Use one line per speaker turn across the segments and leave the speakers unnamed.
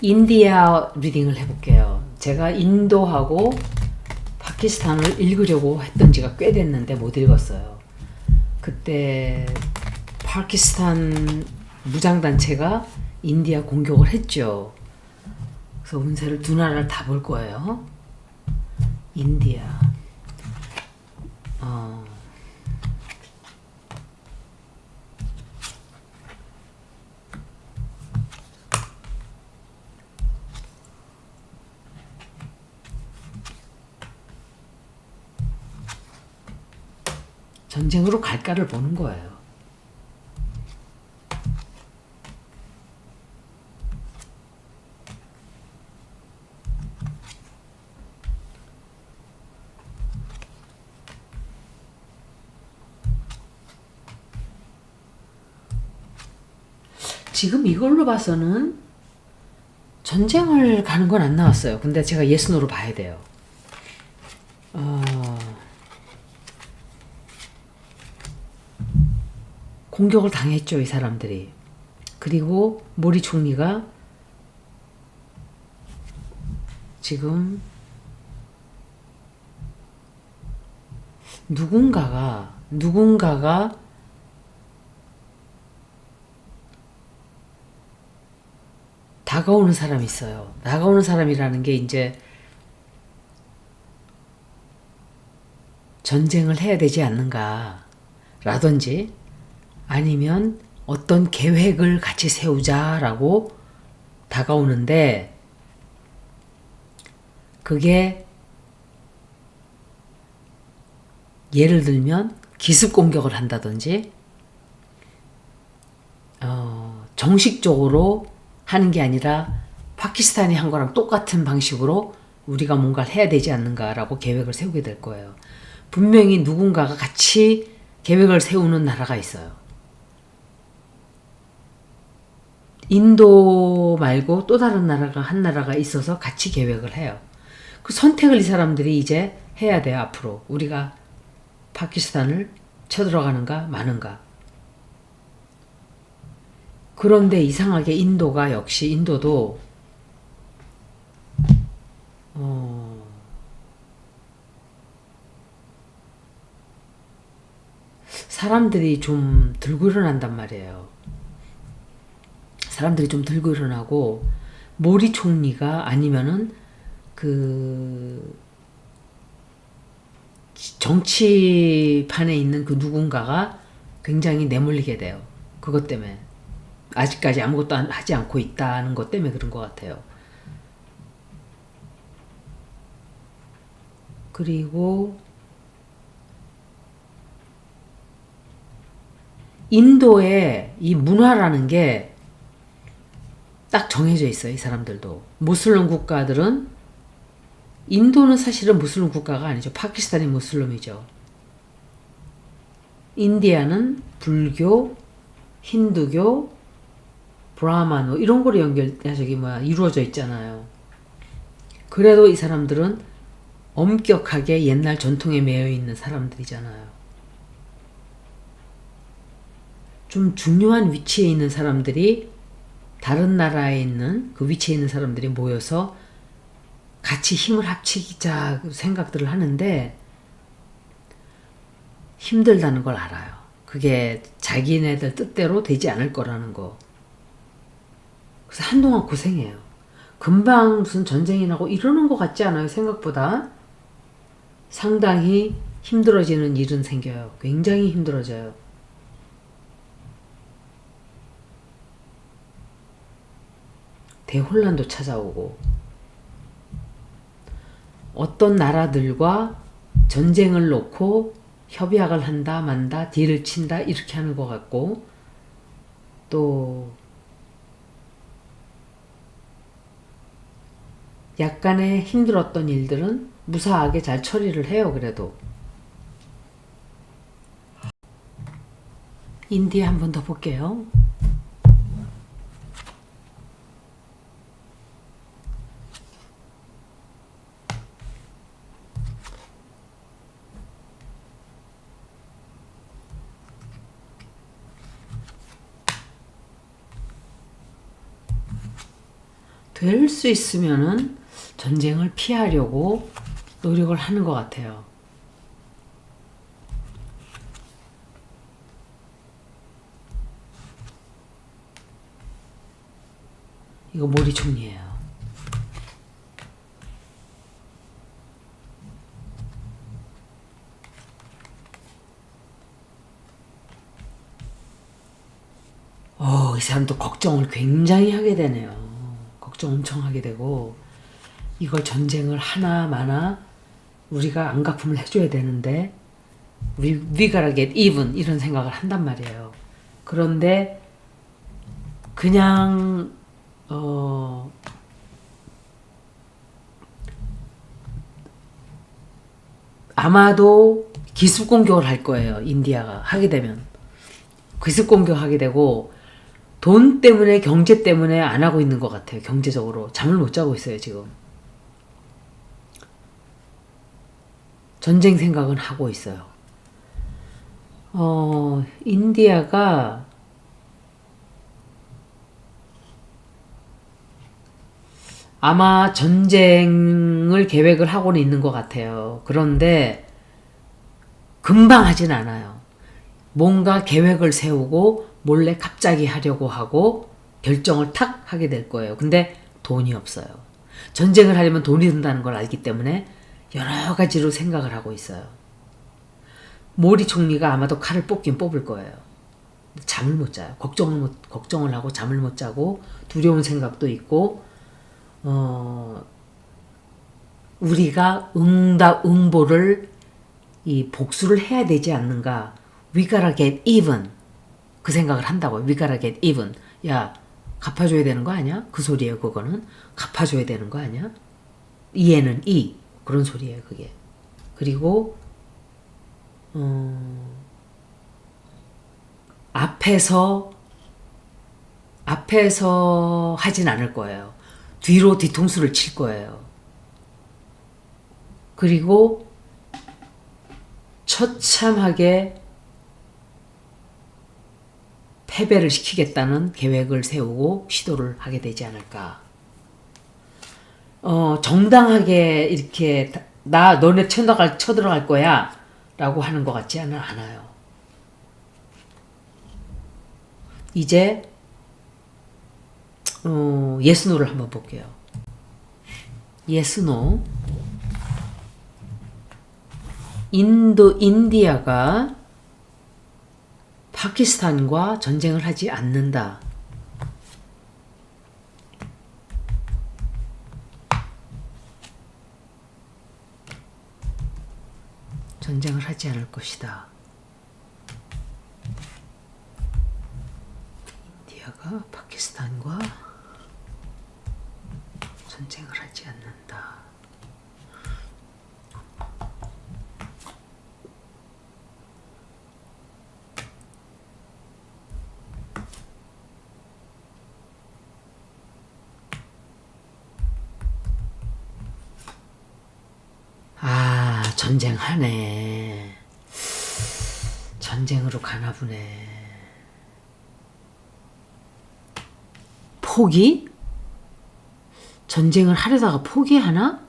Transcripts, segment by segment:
인디아 리딩을 해볼게요. 제가 인도하고 파키스탄을 읽으려고 했던 지가 꽤 됐는데 못 읽었어요. 그때 파키스탄 무장단체가 인디아 공격을 했죠. 그래서 운세를 두 나라를 다 볼 거예요. 인디아. 어, 전쟁으로 갈까를 보는 거예요. 지금 이걸로 봐서는 전쟁을 가는 건 안 나왔어요. 근데 제가 예스노로 봐야 돼요. 공격을 당했죠, 이 사람들이. 그리고 모리 총리가 지금 누군가가 누군가가 다가오는 사람이 있어요. 다가오는 사람이라는 게 이제 전쟁을 해야 되지 않는가 라든지 아니면 어떤 계획을 같이 세우자라고 다가오는데 그게 예를 들면 기습 공격을 한다든지 어, 정식적으로 하는 게 아니라 파키스탄이 한 거랑 똑같은 방식으로 우리가 뭔가를 해야 되지 않는가라고 계획을 세우게 될 거예요. 분명히 누군가가 같이 계획을 세우는 나라가 있어요. 인도 말고 또 다른 나라가 한 나라가 있어서 같이 계획을 해요. 그 선택을 이 사람들이 이제 해야 돼요, 앞으로. 우리가 파키스탄을 쳐들어가는가 마는가. 그런데 이상하게 인도가 역시 인도도 어, 사람들이 좀 들고 일어난단 말이에요. 사람들이 좀 들고 일어나고 모리 총리가 아니면은 그 정치판에 있는 그 누군가가 굉장히 내몰리게 돼요. 그것 때문에 아직까지 아무것도 안- 하지 않고 있다는 것 때문에 그런 것 같아요. 그리고 인도의 이 문화라는 게 딱 정해져 있어요. 이 사람들도. 무슬림 국가들은 인도는 사실은 무슬림 국가가 아니죠. 파키스탄이 무슬림이죠. 인디아는 불교, 힌두교, 브라마노 이런 거로 연결 저기 뭐야 이루어져 있잖아요. 그래도 이 사람들은 엄격하게 옛날 전통에 매여 있는 사람들이잖아요. 좀 중요한 위치에 있는 사람들이 다른 나라에 있는 그 위치에 있는 사람들이 모여서 같이 힘을 합치자 생각들을 하는데 힘들다는 걸 알아요. 그게 자기네들 뜻대로 되지 않을 거라는 거. 그래서 한동안 고생해요. 금방 무슨 전쟁이 나고 이러는 것 같지 않아요? 생각보다. 상당히 힘들어지는 일은 생겨요. 굉장히 힘들어져요. 대혼란도 찾아오고 어떤 나라들과 전쟁을 놓고 협약을 한다 만다 딜을 친다 이렇게 하는 것 같고 또 약간의 힘들었던 일들은 무사하게 잘 처리를 해요 그래도 인디아 한번 더 볼게요. 될 수 있으면은 전쟁을 피하려고 노력을 하는 것 같아요. 이거 모리 총리예요. 어, 이 사람도 걱정을 굉장히 하게 되네요. 걱정 엄청 하게 되고, 이걸 전쟁을 하나 마나 우리가 안 갚음을 해줘야 되는데, we, we gotta get even 이런 생각을 한단 말이에요. 그런데, 그냥, 어, 아마도 기습 공격을 할 거예요. 인디아가 하게 되면. 기습 공격하게 되고, 돈 때문에 경제 때문에 안 하고 있는 것 같아요. 경제적으로 잠을 못 자고 있어요 지금. 전쟁 생각은 하고 있어요. 어 인디아가 아마 전쟁을 계획을 하고는 있는 것 같아요. 그런데 금방 하진 않아요. 뭔가 계획을 세우고 몰래 갑자기 하려고 하고 결정을 탁 하게 될 거예요. 근데 돈이 없어요. 전쟁을 하려면 돈이 든다는 걸 알기 때문에 여러 가지로 생각을 하고 있어요. 모리 총리가 아마도 칼을 뽑긴 뽑을 거예요. 잠을 못 자요. 걱정을 못, 걱정을 하고 잠을 못 자고 두려운 생각도 있고, 어, 우리가 응답, 응보를 이 복수를 해야 되지 않는가. We gotta get even. 그 생각을 한다고요. We gotta get even. 야, 갚아줘야 되는 거 아니야? 그 소리예요, 그거는. 갚아줘야 되는 거 아니야? 이에는 이. 그런 소리예요, 그게. 그리고, 어, 앞에서, 앞에서 하진 않을 거예요. 뒤로 뒤통수를 칠 거예요. 그리고, 처참하게 패배를 시키겠다는 계획을 세우고 시도를 하게 되지 않을까. 어, 정당하게 이렇게 다- 나 너네 쳐들어갈, 쳐들어갈 거야 라고 하는 것 같지는 않아요. 이제 어, 예스노를 한번 볼게요. 예스노 인도 인디아가 파키스탄과 전쟁을 하지 않는다. 전쟁을 하지 않을 것이다. 인디아가 파키스탄과 전쟁을 하지 않는다. 아, 전쟁하네. 전쟁으로 가나 보네. 포기? 전쟁을 하려다가 포기하나?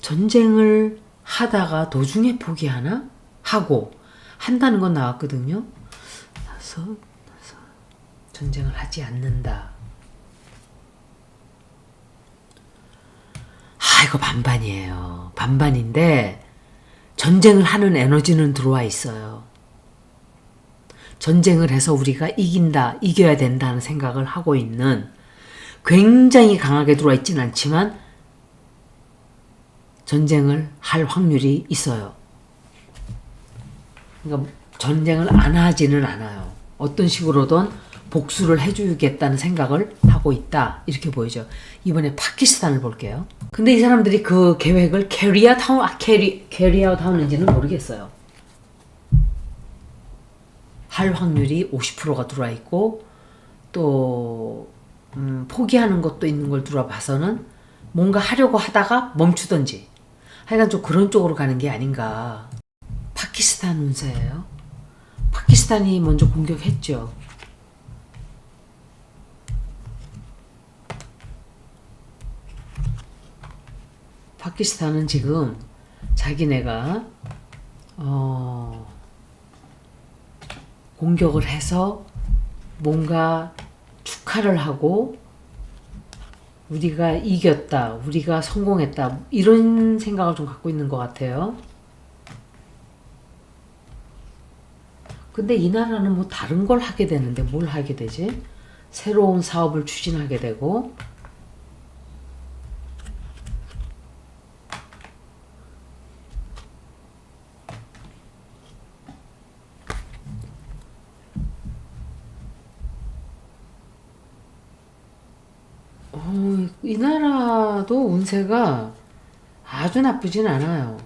전쟁을 하다가 도중에 포기하나? 하고 한다는 건 나왔거든요. 다섯, 다섯. 전쟁을 하지 않는다. 아, 이거 반반이에요. 반반인데, 전쟁을 하는 에너지는 들어와 있어요. 전쟁을 해서 우리가 이긴다, 이겨야 된다는 생각을 하고 있는 굉장히 강하게 들어와 있지는 않지만, 전쟁을 할 확률이 있어요. 그러니까 전쟁을 안 하지는 않아요. 어떤 식으로든 복수를 해주겠다는 생각을 하고 있다. 이렇게 보이죠. 이번에 파키스탄을 볼게요. 근데 이 사람들이 그 계획을 out, 하- 아, carry out 하는지는 모르겠어요. 할 확률이 50%가 들어와 있고, 또, 음, 포기하는 것도 있는 걸 들어봐서는 뭔가 하려고 하다가 멈추던지. 하여간 좀 그런 쪽으로 가는 게 아닌가. 파키스탄 운세예요. 파키스탄이 먼저 공격했죠. 파키스탄은 지금 자기네가 어, 공격을 해서 뭔가 축하를 하고 우리가 이겼다, 우리가 성공했다 이런 생각을 좀 갖고 있는 것 같아요. 근데 이 나라는 뭐 다른 걸 하게 되는데 뭘 하게 되지? 새로운 사업을 추진하게 되고 어, 이 운세가 아주 나쁘진 않아요.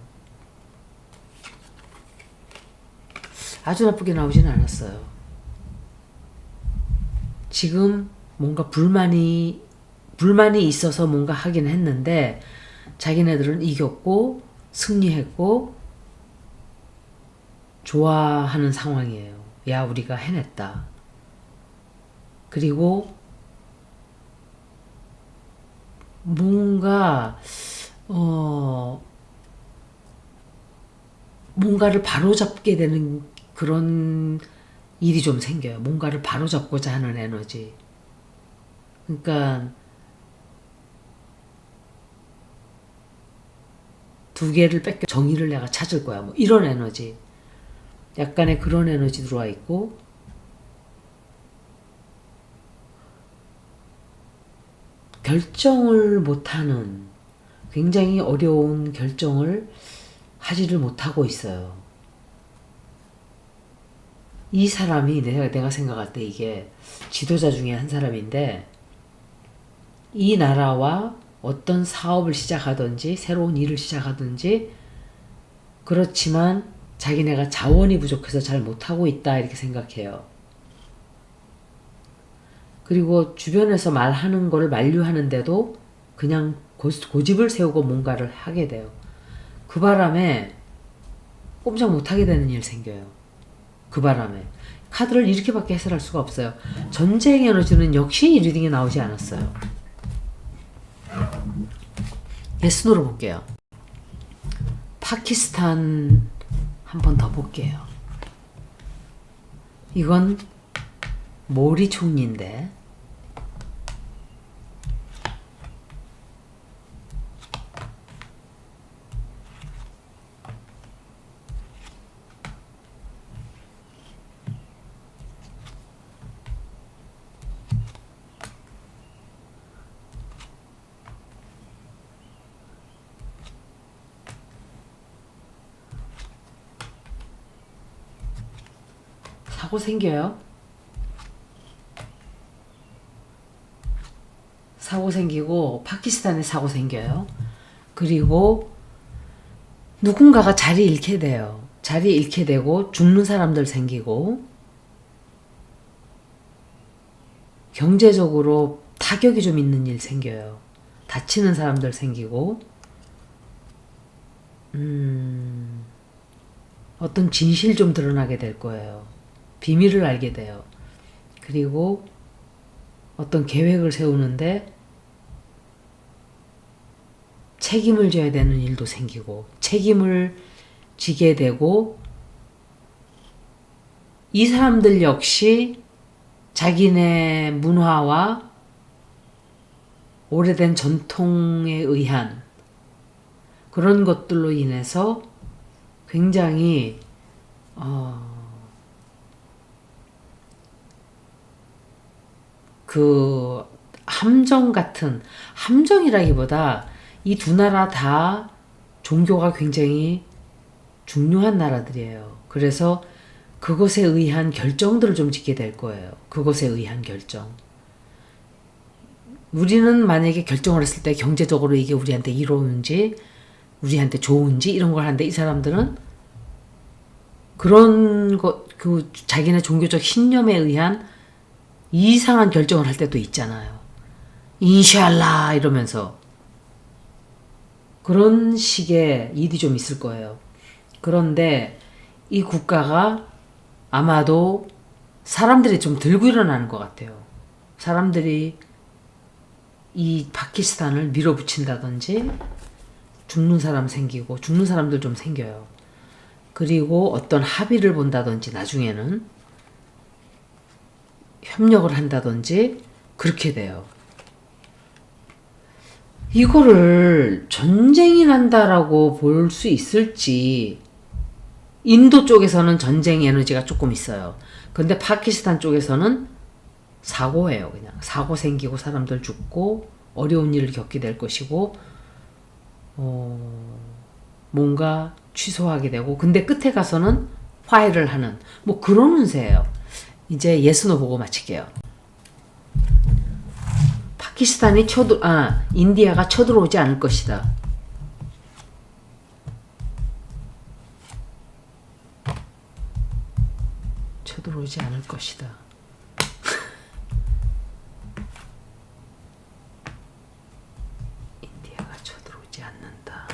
아주 나쁘게 나오진 않았어요. 지금 뭔가 불만이 불만이 있어서 뭔가 하긴 했는데 자기네들은 이겼고 승리했고 좋아하는 상황이에요. 야, 우리가 해냈다. 그리고 뭔가 어 뭔가를 바로잡게 되는 그런 일이 좀 생겨요. 뭔가를 바로잡고자 하는 에너지. 그러니까 두 개를 뺏겨 정의를 내가 찾을 거야. 뭐 이런 에너지. 약간의 그런 에너지 들어와 있고 결정을 못하는 굉장히 어려운 결정을 하지를 못하고 있어요. 이 사람이 내가, 내가 생각할 때 이게 지도자 중에 한 사람인데 이 나라와 어떤 사업을 시작하든지 새로운 일을 시작하든지 그렇지만 자기네가 자원이 부족해서 잘 못하고 있다 이렇게 생각해요. 그리고 주변에서 말하는 거를 만류하는데도 그냥 고, 고집을 세우고 뭔가를 하게 돼요. 그 바람에 꼼짝 못하게 되는 일 생겨요. 그 바람에 카드를 이렇게밖에 해설할 수가 없어요. 전쟁 에너지는 역시 이 리딩에 나오지 않았어요. 예스노로 볼게요. 파키스탄 한 번 더 볼게요. 이건 모리 총리인데 사고 생겨요. 사고 생기고 파키스탄에 사고 생겨요. 그리고 누군가가 자리 잃게 돼요. 자리 잃게 되고 죽는 사람들 생기고 경제적으로 타격이 좀 있는 일 생겨요. 다치는 사람들 생기고 음, 어떤 진실 좀 드러나게 될 거예요. 비밀을 알게 돼요. 그리고 어떤 계획을 세우는데 책임을 져야 되는 일도 생기고 책임을 지게 되고 이 사람들 역시 자기네 문화와 오래된 전통에 의한 그런 것들로 인해서 굉장히 어, 그 함정 같은 함정이라기보다 이 두 나라 다 종교가 굉장히 중요한 나라들이에요. 그래서 그것에 의한 결정들을 좀 짓게 될 거예요. 그것에 의한 결정. 우리는 만약에 결정을 했을 때 경제적으로 이게 우리한테 이로운지 우리한테 좋은지 이런 걸 하는데 이 사람들은 그런 것, 그 자기네 종교적 신념에 의한 이상한 결정을 할 때도 있잖아요. 인샬라 이러면서 그런 식의 일이 좀 있을 거예요. 그런데 이 국가가 아마도 사람들이 좀 들고 일어나는 것 같아요. 사람들이 이 파키스탄을 밀어붙인다든지 죽는 사람 생기고 죽는 사람들 좀 생겨요. 그리고 어떤 합의를 본다든지 나중에는 협력을 한다든지 그렇게 돼요. 이거를 전쟁이 난다라고 볼 수 있을지 인도 쪽에서는 전쟁 에너지가 조금 있어요. 근데 파키스탄 쪽에서는 사고예요, 그냥. 사고 생기고 사람들 죽고 어려운 일을 겪게 될 것이고 어, 뭔가 취소하게 되고 근데 끝에 가서는 화해를 하는 뭐 그런 운세예요. 이제 예스노 보고 마칠게요. 파키스탄이 쳐들 아 인디아가 쳐들어오지 않을 것이다. 쳐들어오지 않을 것이다. 인디아가 쳐들어오지 않는다.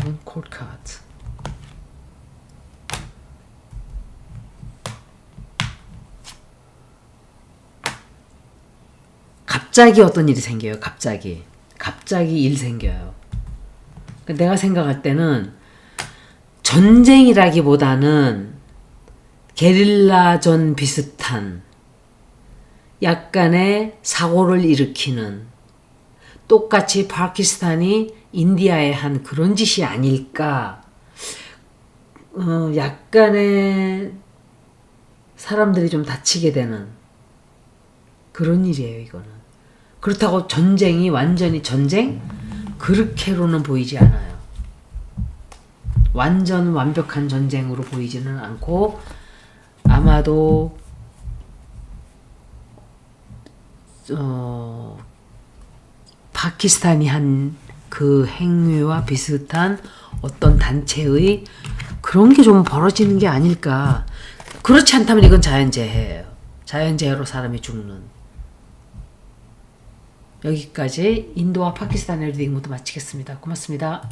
이건 콜 카드. 갑자기 어떤 일이 생겨요. 갑자기. 갑자기 일 생겨요. 그러니까 내가 생각할 때는 전쟁이라기보다는 게릴라전 비슷한 약간의 사고를 일으키는 똑같이 파키스탄이 인디아에 한 그런 짓이 아닐까. 어, 약간의 사람들이 좀 다치게 되는 그런 일이에요, 이거는. 그렇다고 전쟁이 완전히 전쟁? 그렇게로는 보이지 않아요. 완전 완벽한 전쟁으로 보이지는 않고 아마도 어, 파키스탄이 한 그 행위와 비슷한 어떤 단체의 그런 게 좀 벌어지는 게 아닐까. 그렇지 않다면 이건 자연재해예요. 자연재해로 사람이 죽는. 여기까지 인도와 파키스탄의 리딩 모두 마치겠습니다. 고맙습니다.